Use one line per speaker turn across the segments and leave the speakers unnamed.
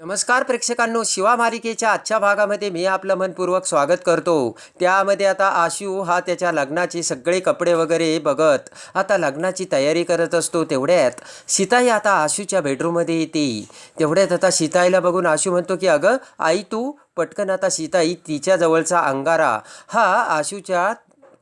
नमस्कार प्रेक्षकांनो शिवा मालिकेच्या आजच्या भागामध्ये मी आपलं मनपूर्वक स्वागत करतो. त्यामध्ये आता आशू हा त्याच्या लग्नाचे सगळे कपडे वगैरे बघत आता लग्नाची तयारी करत असतो तेवढ्यात. सीताई आता आशूच्या बेडरूममध्ये येते. तेवढ्यात आता सीताईला बघून आशू म्हणतो की अगं आई तू? पटकन आता सीताई तिच्या जवळचा अंगारा. हा आशूच्या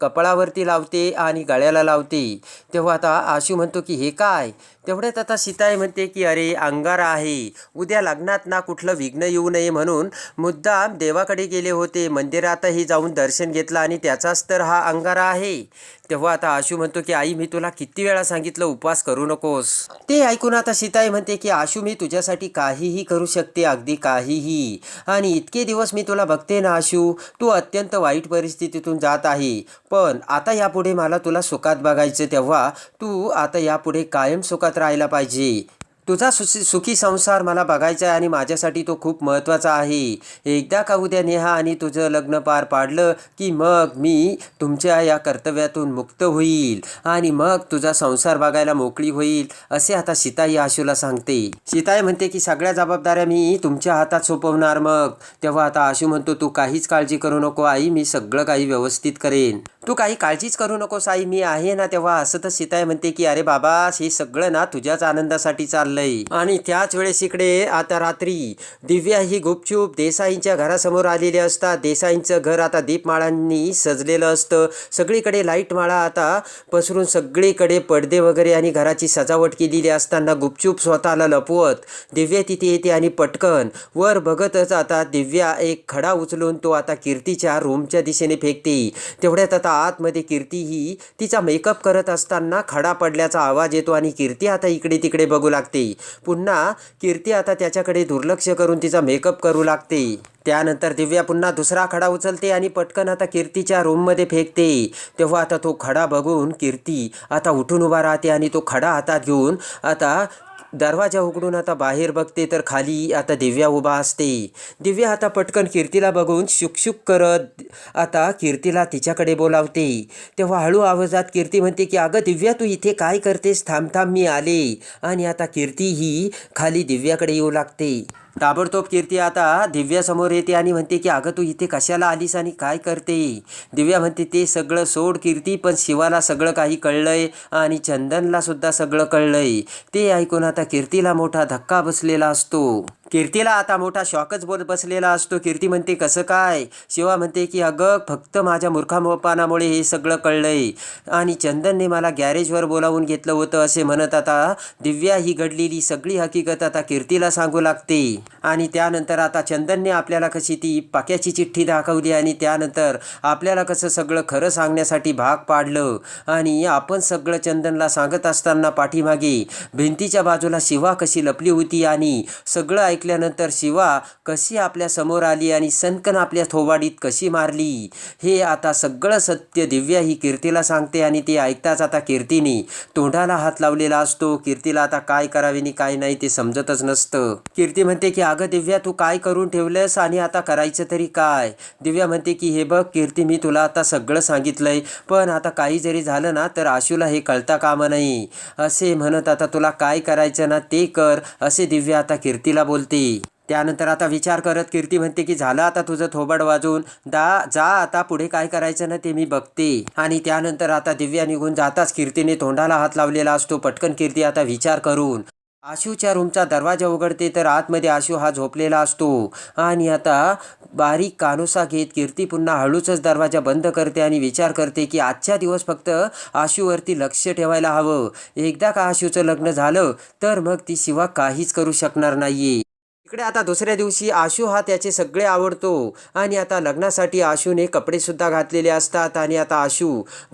कपाळावरती लावते आणि गळ्याला लावते. तेव्हा आता आशू म्हणतो की हे काय? तेवढ्यात आता सीताई म्हणते की अरे अंगारा आहे. उद्या लग्नात ना कुठलं विघ्न येऊ नये म्हणून मुद्दाम देवाकडे गेले होते. मंदिरातही जाऊन दर्शन घेतलं आणि त्याचाच तर हा अंगारा आहे. तेव्हा आता आशू म्हणतो की आई मी तुला किती वेळा सांगितलं उपवास करू नकोस. ते ऐकून आता सीताई म्हणते की आशू मी तुझ्यासाठी काहीही करू शकते अगदी काहीही. आणि इतके दिवस मी तुला बघते ना आशू. तू अत्यंत वाईट परिस्थितीतून जात आहे. पण आता यापुढे मला तुला सुखात बघायचं तेव्हा तू आता यापुढे कायम सुखात राहायला पाहिजे. तुझा सुसी सुखी संसार मला बघायचा आहे आणि माझ्यासाठी तो खूप महत्त्वाचा आहे. एकदा का उद्या नेहा आणि तुझं लग्न पार पाडलं की मग मी तुमच्या या कर्तव्यातून मुक्त होईल आणि मग तुझा संसार बघायला मोकळी होईल असे आता सीताई आशूला सांगते. सीताई म्हणते की सगळ्या जबाबदाऱ्या मी तुमच्या हातात सोपवणार मग. तेव्हा आता आशू म्हणतो तू काहीच काळजी करू नको आई मी सगळं काही व्यवस्थित करेन. तू काही काळजीच करू नकोस आई मी आहे ना तेव्हा असं तर सीताई म्हणते की अरे बाबा हे सगळं ना तुझ्याच आनंदासाठी चाललंय. आणि त्याच वेळेस इकडे आता रात्री दिव्या ही गुपचूप देसाईंच्या घरासमोर आलेली असतात देसाईंचं घर आता दीपमाळांनी सजलेलं असतं. सगळीकडे लाइट माळा आता पसरून सगळीकडे पडदे वगैरे आणि घराची सजावट केलेली असताना गुपचूप स्वतःला लपवत दिव्या तिथे येते आणि पटकन वर बघतच आता दिव्या एक खडा उचलून तो आता कीर्तीच्या रूमच्या दिशेने फेकते. तेवढ्यात आता आतमध्ये कीर्ती ही तिचा मेकअप करत असताना खडा पडल्याचा आवाज येतो आणि कीर्ती आता इकडे तिकडे बघू लागते. पुन्हा कीर्ती आता त्याच्याकडे दुर्लक्ष करून तिचा मेकअप करू लागते. त्यानंतर दिव्या पुन्हा दुसरा खडा उचलते आणि पटकन आता कीर्तीच्या रूममध्ये फेकते. तेव्हा आता तो खडा बघून कीर्ती आता उठून उभा राहते आणि तो खडा हातात घेऊन आता दरवाजा उघडून आता बाहेर बघते तर खाली आता दिव्या उभा असते. दिव्या आता पटकन कीर्तीला बघून शुकशुक करत आता कीर्तीला तिच्याकडे बोलावते. तेव्हा हळू आवाजात कीर्ती म्हणते की अगं दिव्या तू इथे काय करतेस? थांब थांब मी आले. आणि आता कीर्ती ही खाली दिव्याकडे येऊ लागते. ताबडतोब कीर्ती आता दिव्यासमोर येते आणि म्हणते की अगं तू इथे कशाला आलीस आणि काय करते? दिव्या म्हणते ते सगळं सोड कीर्ती पण शिवाला सगळं काही कळलंय आणि चंदनला सुद्धा सगळं कळलंय. ते ऐकून आता कीर्तीला मोठा धक्का बसलेला असतो. कीर्तीला आता मोठा शॉकच बोल बसलेला असतो. कीर्ती म्हणते कसं काय? शिवा म्हणते की अगं फक्त माझ्या मूर्खामोपानामुळे हे सगळं कळलंय. आणि चंदनने मला गॅरेजवर बोलावून घेतलं होतं असे म्हणत आता दिव्या ही घडलेली सगळी हकीकत आता कीर्तीला सांगू लागते. आणि त्यानंतर आता चंदनने आपल्याला कशी ती पाक्याची चिठ्ठी दाखवली आणि त्यानंतर आपल्याला कसं सगळं खरं सांगण्यासाठी भाग पाडलं. आणि आपण सगळं चंदनला सांगत असताना पाठीमागे भिंतीच्या बाजूला शिवा कशी लपली होती आणि सगळं ऐकल्यानंतर शिवा कशी आपल्यासमोर आली आणि सनकन आपल्या थोबाडीत कशी मारली. हे आता सगळं सत्य दिव्या ही कीर्तीला सांगते आणि ते ऐकताच आता कीर्तीने तोंडाला हात लावलेला असतो. कीर्तीला आता काय करावे आणि काय नाही ते समजतच नसतं. कीर्ती म्हणते की अगं दिव्या तू काय करून ठेवलंस आणि आता करायचं तरी काय? दिव्या म्हणते की हे बघ कीर्ती मी तुला आता सगळं सांगितलंय पण आता काही जरी झालं ना तर आशूला हे कळता कामा नाही. असे म्हणत आता तुला काय करायचं ना ते कर असे दिव्या आता कीर्तीला बोलते. त्यानंतर आता विचार करत कीर्ती म्हणते की झालं आता तुझं थोबड वाजून दा जा आता पुढे काय करायचं ना ते मी बघते. आणि त्यानंतर आता दिव्या निघून जाताच कीर्तीने तोंडाला हात लावलेला असतो. पटकन कीर्ती आता विचार करून आशूच्या रूमचा दरवाजा उघडते तर आतमध्ये आशू हा झोपलेला असतो. आणि आता बारीक कानोसा घेत कीर्ती पुन्हा हळूचच दरवाजा बंद करते आणि विचार करते की आजच्या दिवस फक्त आशूवरती लक्ष ठेवायला हवं. एकदा का आशूचं लग्न झालं तर मग ती शिवा काहीच करू शकणार नाही इकडे आता दुसऱ्या दिवशी आशू हा त्याचे सगळे आवडतो. आणि आता लग्नासाठी आशूने कपडेसुद्धा घातलेले असतात. आणि आता आशू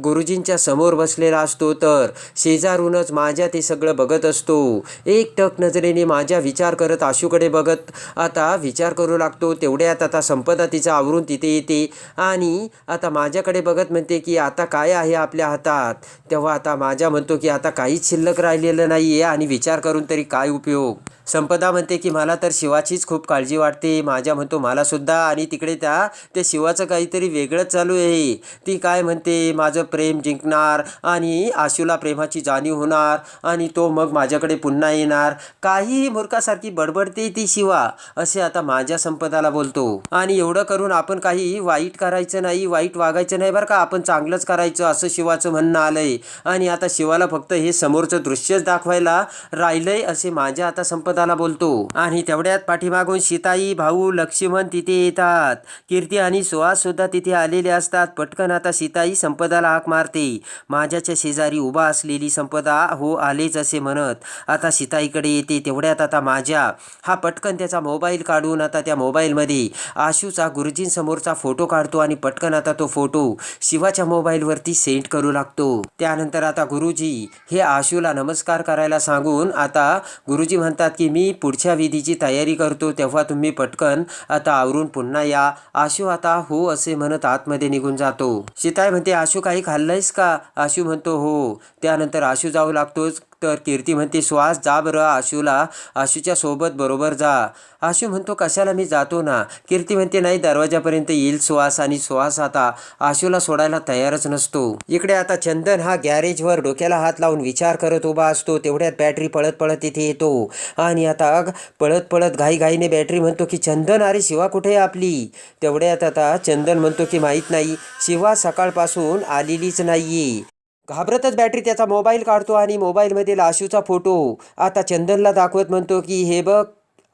गुरुजींच्या समोर बसलेला असतो. तर शेजारूनच माझ्या ते सगळं बघत असतो. एकटक नजरेने माझ्या विचार करत आशूकडे बघत आता विचार करू लागतो. तेवढ्यात आता संपदा तिचा आवरून तिथे येते. आणि आता माझ्याकडे बघत म्हणते की आता काय आहे आपल्या हातात? तेव्हा आता माझ्या म्हणतो की आता काहीच शिल्लक राहिलेलं नाही आहे आणि विचार करून तरी काय उपयोग? संपदा म्हणते की मला तर शिवाचीच खूप काळजी वाटते. माझ्या म्हणतो मला सुद्धा आणि तिकडे त्या त्या शिवाचं काहीतरी वेगळंच चालू आहे. ती काय म्हणते माझं प्रेम जिंकणार आणि आशूला प्रेमाची जाणीव होणार आणि तो मग माझ्याकडे पुन्हा येणार. काहीही मूर्खासारखी बडबडते ती शिवा असे आता माझ्या संपदाला बोलतो. आणि एवढं करून आपण काही वाईट करायचं नाही वाईट वागायचं नाही बरं का. आपण चांगलंच करायचं असं शिवाचं म्हणणं आलंय. आणि आता शिवाला फक्त हे समोरचं दृश्यच दाखवायला राहिलंय असे माझ्या आता संपदाला बोलतो. आणि आठवड्यात पाठीमागून सीताई भाऊ लक्ष्मण तिथे येतात. कीर्ती आणि सुहाससुद्धा तिथे आलेले असतात. पटकन आता सीताई संपदाला हाक मारते. माझ्याच्या शेजारी उभा असलेली संपदा हो आलेच असे म्हणत. आता सीताईकडे येते तेवढ्यात आता माझ्या. हा पटकन त्याचा मोबाईल काढून आता त्या मोबाईलमध्ये आशूचा गुरुजींसमोरचा फोटो काढतो आणि पटकन आता तो फोटो शिवाच्या मोबाईलवरती सेंड करू लागतो. त्यानंतर आता गुरुजी हे आशूला नमस्कार करायला सांगून आता गुरुजी म्हणतात की मी पुढच्या विधीची तयारी तयारी करतो तेव्हा तुम्ही पटकन आता आवरून पुन्हा या. आशू आता हो असे म्हणत आतमध्ये निघून जातो. शिताय म्हणते आशू काही खाल्लंयस का? आशू म्हणतो हो. त्यानंतर आशू जाऊ लागतोच. तर कीर्ती म्हणते श्वास जा बरं आशूला आशूच्या सोबत बरोबर जा. आशू म्हणतो कशाला मी जातो ना? कीर्ती म्हणते नाही दरवाजापर्यंत येईल श्वास आणि श्वास आता आशूला सोडायला तयारच नसतो. इकडे आता चंदन हा गॅरेजवर डोक्याला हात लावून विचार करत उभा असतो तेवढ्यात बॅटरी पळत पळत तिथे येतो. आणि आता पळत पळत घाईघाईने बॅटरी म्हणतो की चंदन अरे शिवा कुठे आहे आपली? तेवढ्यात आता चंदन म्हणतो की माहीत नाही शिवा सकाळपासून आलेलीच नाही घाबरतच बॅटरी त्याचा मोबाईल काढतो आणि मोबाईलमधील आशूचा फोटो आता चंदनला दाखवत म्हणतो की हे बघ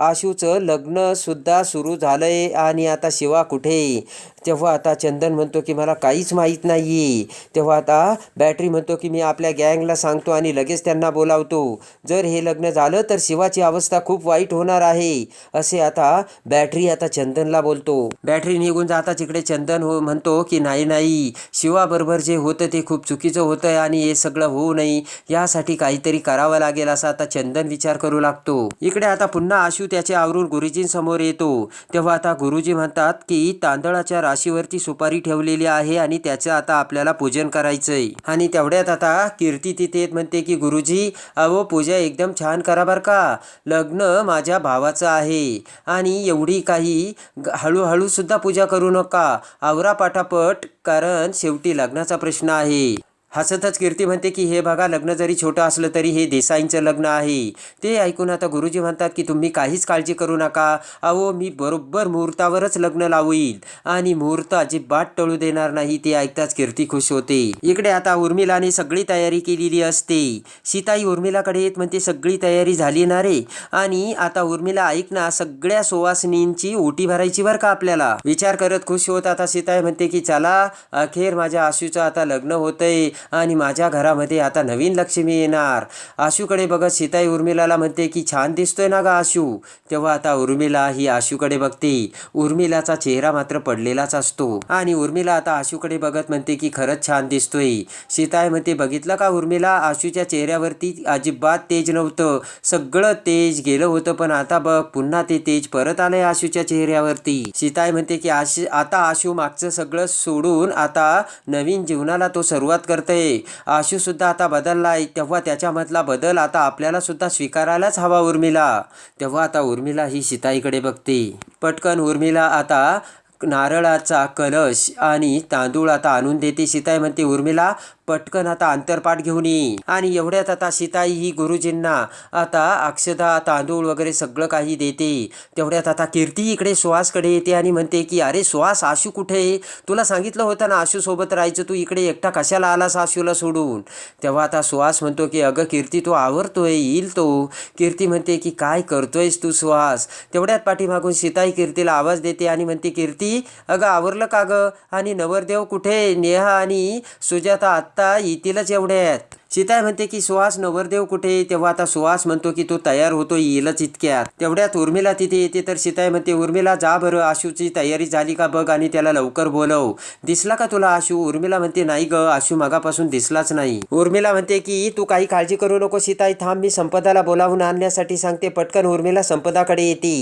आशूचं लग्न सुद्धा सुरू झालंय आणि आता शिवा कुठे? तेव्हा आता चंदन म्हणतो की मला काहीच माहीत नाही तेव्हा आता बॅटरी म्हणतो की मी आपल्या गँगला सांगतो आणि लगेच त्यांना बोलावतो. जर हे लग्न झालं तर शिवाची अवस्था खूप वाईट होणार आहे असे आता बॅटरी आता चंदनला बोलतो. बॅटरी निघून जाता तिकडे चंदन हो म्हणतो की नाही नाही शिवाबरोबर जे होतं ते खूप चुकीचं होतं आणि हे सगळं होऊ नये. यासाठी काहीतरी करावं लागेल असा आता चंदन विचार करू लागतो. इकडे आता पुन्हा आशू त्याचे आवरून गुरुजींसमोर येतो. तेव्हा आता गुरुजी म्हणतात की तांदळाच्या राशीवरती सुपारी ठेवलेली आहे आणि त्याचं आता आपल्याला पूजन करायचंय. आणि तेवढ्यात आता कीर्ती तिथे म्हणते की गुरुजी अहो पूजा एकदम छान करा बरं का. लग्न माझ्या भावाचं आहे. आणि एवढी काही हळूहळूसुद्धा हळूहळू सुद्धा पूजा करू नका. आवरा पाठापट कारण शेवटी लग्नाचा प्रश्न आहे. हसतच कीर्ती म्हणते की हे बघा लग्न जरी छोटं असलं तरी हे देसाईंचं लग्न आहे. ते ऐकून आता गुरुजी म्हणतात की तुम्ही काहीच काळजी करू नका. अहो मी बरोबर मुहूर्तावरच लग्न लावईल आणि मुहूर्त अजिबात टळू देणार नाही. ते ऐकताच कीर्ती खुश होते. इकडे आता उर्मिलाने सगळी तयारी केलेली असते. सीताई उर्मिलाकडे येत म्हणते सगळी तयारी झाली ना रे? आणि आता उर्मिला ऐक ना सगळ्या सुवासिनींची ओटी भरायची बरं का आपल्याला? विचार करत खुश होत आता सीताई म्हणते की चला अखेर माझ्या आशूचं आता लग्न होतंय. आणि माझ्या घरामध्ये आता नवीन लक्ष्मी येणार. आशूकडे बघत सीताई उर्मिलाला म्हणते की छान दिसतोय ना ग आशू? तेव्हा आता उर्मिला ही आशूकडे बघते. उर्मिलाचा चेहरा मात्र पडलेलाच असतो. आणि उर्मिला आता आशूकडे बघत म्हणते की खरंच छान दिसतोय. सीताई म्हणते बघितलं का उर्मिला? आशूच्या चेहऱ्यावरती अजिबात तेज नव्हतं. सगळं तेज गेलं होतं पण आता बघ पुन्हा ते तेज परत आलंय आशूच्या चेहऱ्यावरती. सीताई म्हणते की आशू आता आशू मागचं सगळं सोडून आता नवीन जीवनाला तो सुरुवात करतोय आहे. आशूसुद्धा आता बदललाय. तेव्हा त्याच्यामधला बदल आता आपल्याला सुद्धा स्वीकारायलाच हवा उर्मिला. तेव्हा आता उर्मिला ही सीताईकडे बघते. पटकन उर्मिला आता नारळाचा कलश आणि तांदूळ आता आणून देते. सीताई म्हणते उर्मिला पटकन आता अंतरपाठ घेऊन ये. आणि एवढ्यात आता सीताई ही गुरुजींना आता अक्षदा तांदूळ वगैरे सगळं काही देते. तेवढ्यात आता कीर्ती इकडे सुहासकडे येते आणि म्हणते की अरे सुहास आशू कुठे तुला सांगितलं होतं ना आशू सोबत राहायचं तू इकडे एकटा कशाला आलास आशूला सोडून? तेव्हा आता सुहास म्हणतो की अगं कीर्ती तो आवरतोय येईल तो. कीर्ती म्हणते की काय करतोयस तू सुहास? तेवढ्यात पाठीमागून सीताई कीर्तीला आवाज देते आणि म्हणते कीर्ती अगं आवरलं का गं? आणि नवरदेव कुठे? नेहा आणि सुजाता आत्ता येतीलच एवढ्यात. सीता म्हणते की सुहास नवरदेव कुठे? तेव्हा आता सुहास म्हणतो की तो तयार होतो येईलच इतक्यात. तेवढ्यात उर्मिला तिथे येते तर सीताय म्हणते उर्मिला जा बरं आशूची तयारी झाली का बघ आणि त्याला लवकर बोलव. दिसला का तुला आशू? उर्मिला म्हणते नाही ग आशू मगापासून दिसलाच नाही. उर्मिला म्हणते की तू काही काळजी करू नको सीताई थांब मी संपदाला बोलावून आणण्यासाठी सांगते पटकन उर्मिला संपदाकडे येते.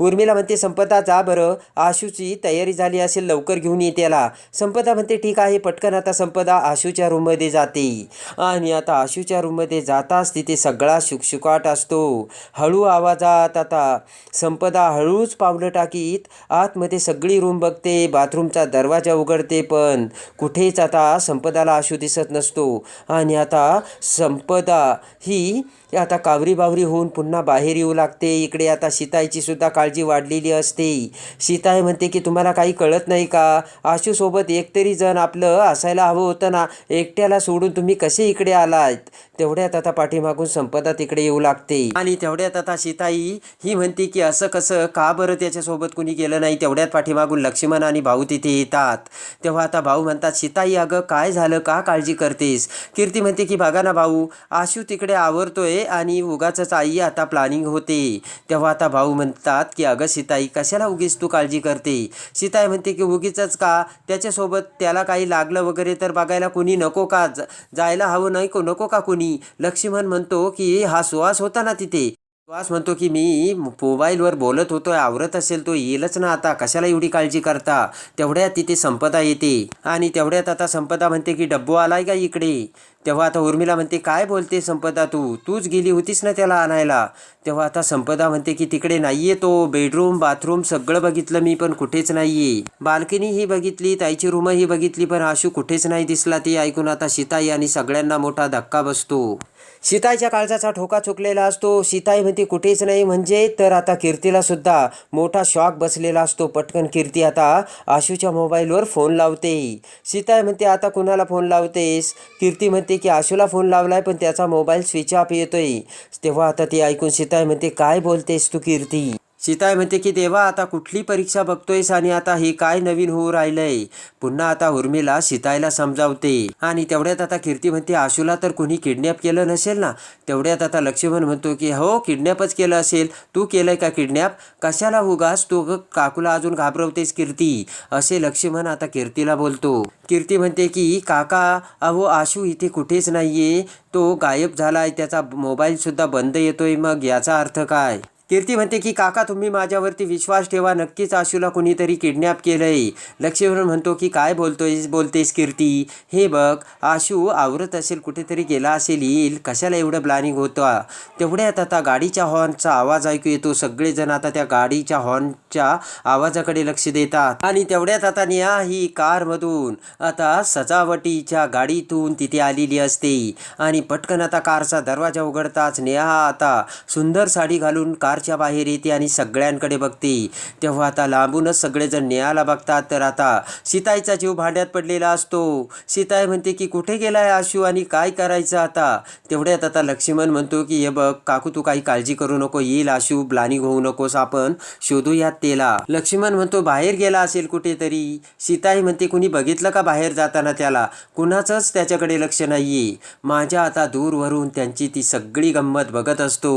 उर्मिला म्हणते संपदा जा बरं आशूची तयारी झाली असेल लवकर घेऊन येतेला संपदा म्हणते ठीक आहे पटकन आता संपदा आशूच्या रूममध्ये जाते. आणि आणि आता आशूच्या रूममध्ये जाताच तिथे सगळा शुकशुकाट असतो. हळू आवाजात आता संपदा हळूच पावलं टाकीत. आतमध्ये सगळी रूम बघते बाथरूमचा दरवाजा उघडते पण कुठेच आता संपदाला आशू दिसत नसतो. आणि आता संपदा ही आता कावरी बावरी होऊन पुन्हा बाहेर येऊ लागते. इकडे आता सीताईची सुद्धा काळजी वाढलेली असते. सीताई म्हणते की तुम्हाला काही कळत नाही का? आशूसोबत एकतरी जण आपलं असायला हवं होतं ना. एकट्याला सोडून तुम्ही कसे इकडे आलात? तेवढ्यात आता पाठीमागून संपदा तिकडे येऊ लागते. आणि तेवढ्यात आता सीताई ही म्हणते की असं कसं? का बरं त्याच्यासोबत कुणी गेलं नाही? तेवढ्यात पाठीमागून लक्ष्मण आणि भाऊ तिथे येतात. तेव्हा आता भाऊ म्हणतात सीताई अगं काय झालं? का काळजी करतेस? कीर्ती म्हणते की बघा ना भाऊ आशू तिकडे आवरतोय. आणि उगाच आई आता प्लॅनिंग होते. तेव्हा आता भाऊ म्हणतात की अगं सीताई कशाला उगीच तू काळजी करते? सीताई म्हणते की उगीच का? त्याच्यासोबत त्याला काही लागलं वगैरे तर बघायला कोणी नको का? जायला हवं नाही को नको का कोणी? लक्ष्मण म्हणतो की हा सुवास होता ना तिथे. सुहास म्हणतो की मी मोबाईलवर बोलत होतोय आवरत असेल तो येईलच ना आता. कशाला एवढी काळजी करता? तेवढ्यात तिथे संपदा येते. आणि तेवढ्यात आता संपदा म्हणते की डब्बू आलाय का इकडे? तेव्हा आता उर्मिला म्हणते काय बोलते संपदा तू? तूच गेली होतीस ना त्याला आणायला. तेव्हा आता संपदा म्हणते की तिकडे नाहीये तो. बेडरूम बाथरूम सगळं बघितलं मी पण कुठेच नाहीये. बाल्कनी ही बघितली ताईची रूमही बघितली पण आशू कुठेच नाही दिसला. ते ऐकून आता सीताई आणि सगळ्यांना मोठा धक्का बसतो. सीताईच्या काळजाचा ठोका चुकलेला असतो. सीताई म्हणते कुठेच नाही म्हणजे? तर आता कीर्तीला सुद्धा मोठा शॉक बसलेला असतो. पटकन कीर्ती आता आशूच्या मोबाईलवर फोन लावते. सीताई म्हणते आता कुणाला फोन लावतेस? कीर्ती म्हणते की आशूला फोन लावलाय पण त्याचा मोबाईल स्विच ऑफ येतोय. तेव्हा आता ती ऐकून सीताय म्हणते काय बोलतेस तू कीर्ती? सीताई म्हणते की देवा आता कुठली परीक्षा बघतोयस आणि आता हे काय नवीन होऊ राहिलंय? पुन्हा आता उर्मिला सीतायला समजावते. आणि तेवढ्यात आता कीर्ती म्हणते आशूला तर कोणी किडनॅप केलं नसेल ना? तेवढ्यात आता लक्ष्मण म्हणतो की हो किडनॅपच केलं असेल. तू केलंय का किडनॅप? कशाला उगास तू ग काकूला अजून घाबरवतेस कीर्ती? असे लक्ष्मण आता कीर्तीला बोलतो. कीर्ती म्हणते की काका अहो आशू इथे कुठेच नाहीये. तो गायब झालाय. त्याचा मोबाईल सुद्धा बंद येतोय. मग याचा अर्थ काय? कीर्ती म्हणते की काका तुम्ही माझ्यावरती विश्वास ठेवा. नक्कीच आशूला कुणीतरी किडनॅप केलंय. लक्ष्मण म्हणतो की काय बोलतोयस बोलतेस कीर्ती? हे बघ आशू आवरत असेल कुठेतरी गेला असेल येईल. कशाला एवढं प्लॅनिंग होतं? तेवढ्यात आता गाडीच्या हॉर्नचा आवाज ऐकू येतो. सगळेजण आता त्या गाडीच्या हॉर्नच्या आवाजाकडे लक्ष देतात. आणि तेवढ्यात आता नेहा ही कारमधून आता सजावटीच्या गाडीतून तिथे आलेली असते. आणि पटकन आता कारचा दरवाजा उघडताच नेहा आता सुंदर साडी घालून कार कारच्या बाहेर येते आणि सगळ्यांकडे बघते. तेव्हा आता लांबूनच सगळेजण नेहाला बघतात. तर आता सीताईचा जीव भांड्यात पडलेला असतो. सीताई म्हणते की कुठे गेलाय आशू आणि काय करायचं आता? तेवढ्यात आता लक्ष्मण म्हणतो की हे बघ काकू तू काही काळजी करू नको. येईल आशू ब्लानी होऊ नकोस आपण. शोधूयात तेला. लक्ष्मण म्हणतो बाहेर गेला असेल कुठेतरी? सीताई म्हणते कुणी बघितलं का बाहेर जाताना त्याला? कुणाचंच त्याच्याकडे लक्ष नाहीये. माझ्या आता दूरवरून त्यांची ती सगळी गंमत बघत असतो.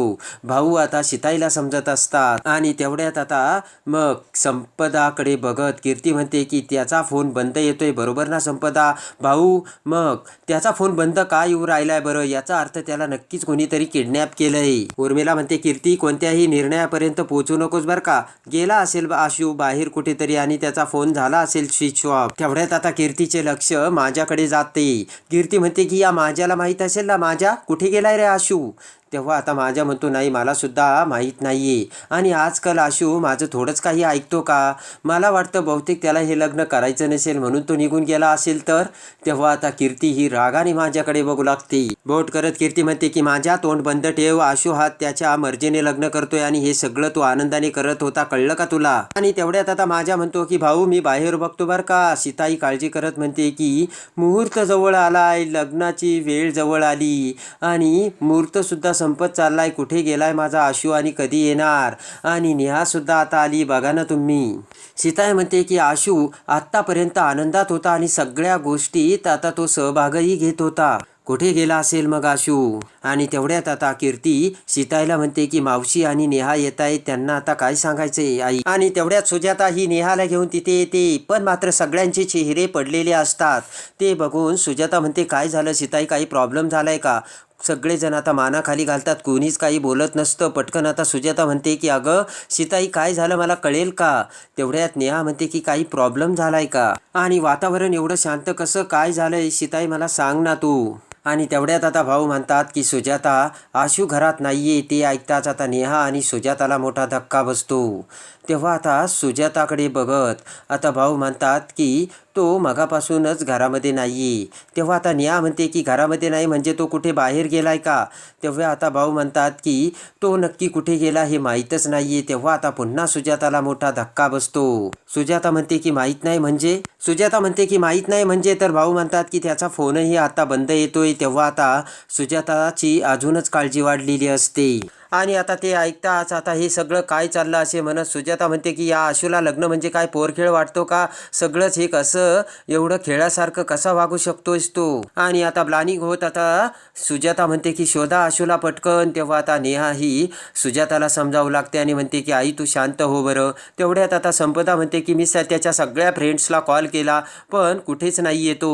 भाऊ आता सीताईला समजत असतात. आणि तेवढ्यात आता मग संपदाकडे बघत कीर्ती म्हणते की त्याचा फोन बंद येतोय बरोबर ना संपदा? भाऊ मग त्याचा फोन बंद का येऊ राहिलाय बरं? याचा अर्थ त्याला नक्कीच कोणीतरी किडनॅप केलंय. उर्मिला म्हणते कीर्ती कोणत्याही निर्णयापर्यंत पोहोचू नकोस बरं का. गेला असेल आशू बाहेर कुठेतरी आणि त्याचा फोन झाला असेल स्विच ऑफ. तेवढ्यात आता कीर्तीचे लक्ष माझ्याकडे जाते. कीर्ती म्हणते की या माझ्याला माहीत असेल ना माझ्या? कुठे गेलाय रे आशू? तेव्हा आता माझ्या म्हणतो नाही मला सुद्धा नाही नाहीये. आणि आजकाल आशू माझं थोडंच काही ऐकतो का? मला वाटतं बहुतेक त्याला हे लग्न करायचं नसेल म्हणून तो निघून गेला असेल तर? तेव्हा आता कीर्ती ही रागाने माझ्याकडे बघू लागते. बोट करत कीर्ती म्हणते की माझ्या तोंड बंद ठेव आशू हा त्याच्या मर्जीने लग्न करतोय आणि हे सगळं तो आनंदाने करत होता कळलं का तुला? आणि तेवढ्यात आता माझ्या म्हणतो की भाऊ मी बाहेर बघतो बरं का. सीताई काळजी करत म्हणते की मुहूर्त जवळ आलाय लग्नाची वेळ जवळ आली. आणि मुहूर्त सुद्धा संपत चाललाय कुठे गेलाय माझा आशू आणि कधी येणार? आणि नेहा सुद्धा आता आली बघा ना तुम्ही. सीताय म्हणते की आशू आत्तापर्यंत आनंदात होता आणि सगळ्या गोष्टीत आता तो सहभागही घेत होता. कुठे गेला असेल मग आशू? आणि तेवढ्यात आता कीर्ती सीताईला म्हणते की मावशी आणि नेहा येत आहेत त्यांना आता काय सांगायचंय आई? आणि तेवढ्यात सुजाता ही नेहाला घेऊन तिथे येते. पण मात्र सगळ्यांचे चेहरे पडलेले असतात. ते बघून सुजाता म्हणते काय झालं? सीताई काही प्रॉब्लेम झालाय का? सगळेजण आता मानाखाली घालतात. कोणीच काही बोलत नसतं. पटकन आता सुजाता म्हणते की अगं सीताई काय झालं? मला कळेल का? तेवढ्यात नेहा म्हणते की काही प्रॉब्लेम झालाय का? आणि वातावरण एवढं शांत कसं? काय झालंय? सीताई मला सांग ना तू. आणि तेवढ्यात आता भाऊ म्हणतात की सुजाता आशू घरात नाहीये. ते ऐकताच आता नेहा आणि सुजाताला मोठा धक्का बसतो. तेव्हा आता सुजाताकडे बघत आता भाऊ म्हणतात की तो मगापासूनच घरामध्ये नाही तेव्हा आता निया म्हणते की घरामध्ये नाही म्हणजे तो कुठे बाहेर गेलाय का? तेव्हा आता भाऊ म्हणतात की तो नक्की कुठे गेला हे माहीतच नाहीये. तेव्हा आता पुन्हा सुजाताला मोठा धक्का बसतो. सुजाता म्हणते की माहीत नाही म्हणजे? सुजाता म्हणते की माहीत नाही म्हणजे? तर भाऊ म्हणतात की त्याचा फोनही आता बंद येतोय. तेव्हा आता सुजाताची अजूनच काळजी वाढलेली असते. आणि आता ते ऐकताच आता हे सगळं काय चाललं असे म्हणत सुजाता म्हणते की या आशूला लग्न म्हणजे काय पोरखेळ वाटतो का? सगळंच हे कसं? एवढं खेळासारखं कसा वागू शकतोस तू? आणि आता ब्लानिंग होत आता सुजाता म्हणते की शोधा आशूला पटकन. तेव्हा आता नेहा ही सुजाताला समजावू लागते आणि म्हणते की आई तू शांत हो बरं. तेवढ्यात आता संपदा म्हणते की मी त्याच्या सगळ्या फ्रेंड्सला कॉल केला पण कुठेच नाही येतो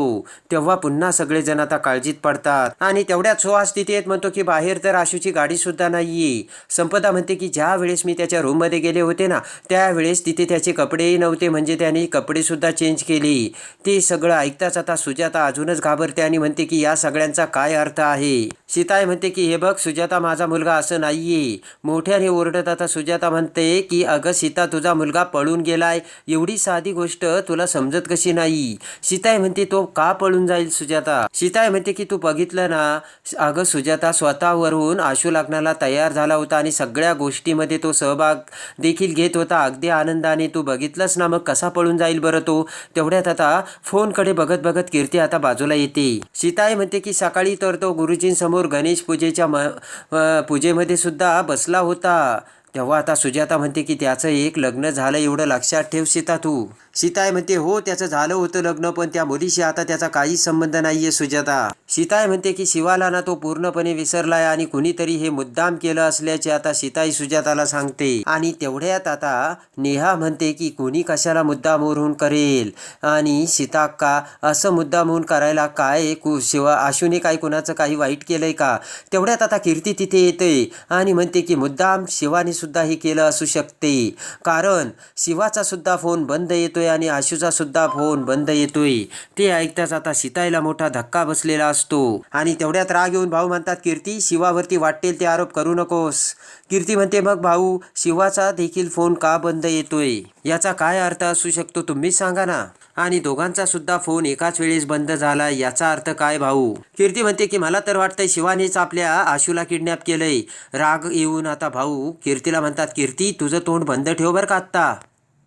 तेव्हा पुन्हा सगळेजण आता काळजीत पडतात. आणि तेवढ्याच सुहास तिथे येत म्हणतो की बाहेर तर आशूची गाडी सुद्धा होती संपदा म्हणते की ज्या वेळेस मी त्याच्या रूममध्ये गेले होते ना त्यावेळेस तिथे त्याचे कपडेही नव्हते म्हणजे त्याने कपडे सुद्धा चेंज केले. ते सगळं ऐकताच आता सुजाता अजूनच घाबरते आणि म्हणते की या सगळ्यांचा काय अर्थ आहे? सीताय म्हणते की हे बघ सुजाता माझा मुलगा असं नाहीये. मोठ्याने ओरडत आता सुजाता म्हणते की अगं सीता तुझा मुलगा पळून गेलाय. एवढी साधी गोष्ट तुला समजत कशी नाही? सीताय म्हणते तो का पळून जाईल सुजाता? सीताय म्हणते की तू बघितलं ना अगं सुजाता स्वतःवरून आशू लग्नाला तयार झाला होता आणि सगळ्या गोष्टीमध्ये तो सहभाग देखील घेत होता. अगदी आनंदाने तू बघितलंस ना मग कसा पळून जाईल बरं तो? तेवढ्यात आता फोनकडे बघत बघत कीर्ती आता बाजूला येते. सीताई म्हणते की सकाळी तर तो गुरुजींसमोर गणेश पूजेच्या म पूजेमध्ये सुद्धा बसला होता. तेव्हा आता सुजाता म्हणते की त्याचं एक लग्न झालं एवढं लक्षात ठेव सीता तू. सीताय म्हणते हो त्याचं झालं होतं लग्न पण त्या मुलीशी आता त्याचा काहीच संबंध नाहीये सुजाता. सीताय म्हणते की शिवाला ना तो पूर्णपणे विसरलाय आणि कुणीतरी हे मुद्दाम केलं असल्याचे आता सीताई सुजाताला सांगते. आणि तेवढ्यात आता नेहा म्हणते की कोणी कशाला मुद्दाम ओरून करेल? आणि सीता का? असं मुद्दाम होऊन करायला काय? कु शिवा आशूने काय कुणाचं काही वाईट केलंय का? तेवढ्यात आता कीर्ती तिथे येते आणि म्हणते की मुद्दाम शिवाने सुद्धा हे केलं असू शकते. कारण शिवाचा सुद्धा फोन बंद येतोय आणि आशूचा सुद्धा फोन बंद येतोय. ते ऐकताच आता सीताईला मोठा धक्का बसलेला असतो. आणि तेवढ्यात राग येऊन भाऊ म्हणतात कीर्ती शिवावरती वाटेल ते आरोप करू नकोस. कीर्ती म्हणते मग भाऊ शिवाचा देखील फोन का बंद येतोय? याचा काय अर्थ असू शकतो? तुम्हीच सांगा ना. आणि दोघांचा सुद्धा फोन एकाच वेळेस बंद झाला याचा अर्थ काय भाऊ? कीर्ती म्हणते की मला तर वाटतंय शिवानेच आपल्या आशूला किडनॅप केलंय. राग येऊन आता भाऊ कीर्तीला म्हणतात कीर्ती तुझं तोंड बंद ठेव बरं का आत्ता.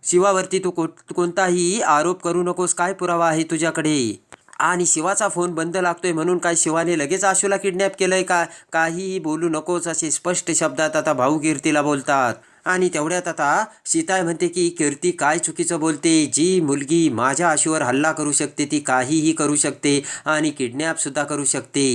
शिवावरती तू को कोणताही आरोप करू नकोस काय पुरावा आहे तुझ्याकडे? आणि शिवाचा फोन बंद लागतोय म्हणून काय शिवाने लगेच आशूला किडनॅप केलंय का? काहीही बोलू नकोस असे स्पष्ट शब्दात आता भाऊ कीर्तीला बोलतात. आणि तेवढ्यात आता सीताय म्हणते की कीर्ती काय चुकीचं बोलते? जी मुलगी माझ्या आशीवर हल्ला करू शकते ती काहीही करू शकते आणि किडनॅपसुद्धा करू शकते.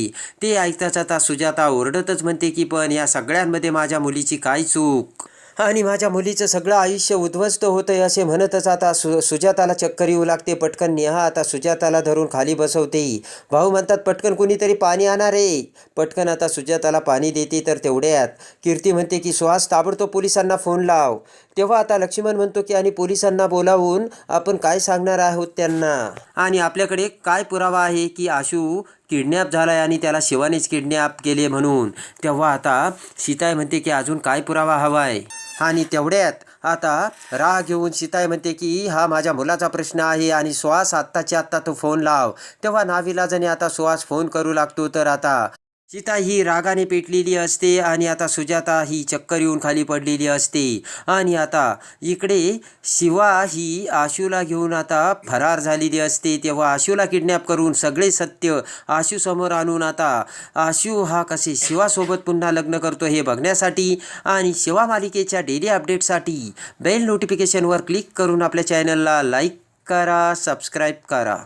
ते ऐकताच आता सुजाता ओरडतच म्हणते की पण या सगळ्यांमध्ये माझ्या मुलीची काय चूक? आणि माझ्या मुलीचं सगळं आयुष्य उद्ध्वस्त होतंय असे म्हणतच आता सु सुजाताला चक्कर येऊ लागते. पटकन नेहा आता सुजाताला धरून खाली बसवते. भाऊ म्हणतात पटकन कुणीतरी पाणी आणा रे. पटकन आता सुजाताला पाणी देते तर तेवढ्यात. कीर्ती म्हणते की सुहास ताबडतोब पोलिसांना फोन लाव. तेव्हा आता लक्ष्मण म्हणतो की आणि पोलिसांना बोलावून आपण काय सांगणार आहोत त्यांना? आणि आपल्याकडे काय पुरावा आहे की आशू किडनॅप झाला आहे आणि त्याला शिवानेच किडनॅप केले म्हणून? तेव्हा आता सीताय म्हणते की अजून काय पुरावा हवा आहे आणि तेवढ्यात आता राग घेऊन सीताय म्हणते की हा माझ्या मुलाचा प्रश्न आहे आणि श्वास आत्ताची आत्ता तो फोन लाव. तेव्हा नाविलाजाने आता सुहास फोन करू लागतो. तर आता सीता ही रागाने पेटलेली असते आणि आता सुजाता ही चक्कर येऊन खाली पडलेली असते. आणि आता इकडे शिवा ही आशूला घेऊन आता फरार झालेली असते. तेव्हा आशूला किडनॅप करून सगळे सत्य आशू समोर आणून आता आशू हा कसे शिवासोबत पुन्हा लग्न करतो हे बघण्यासाठी आणि शिवा मालिकेच्या डेली अपडेटसाठी बेल नोटिफिकेशनवर क्लिक करून आपल्या चॅनलला लाईक करा सबस्क्राईब करा.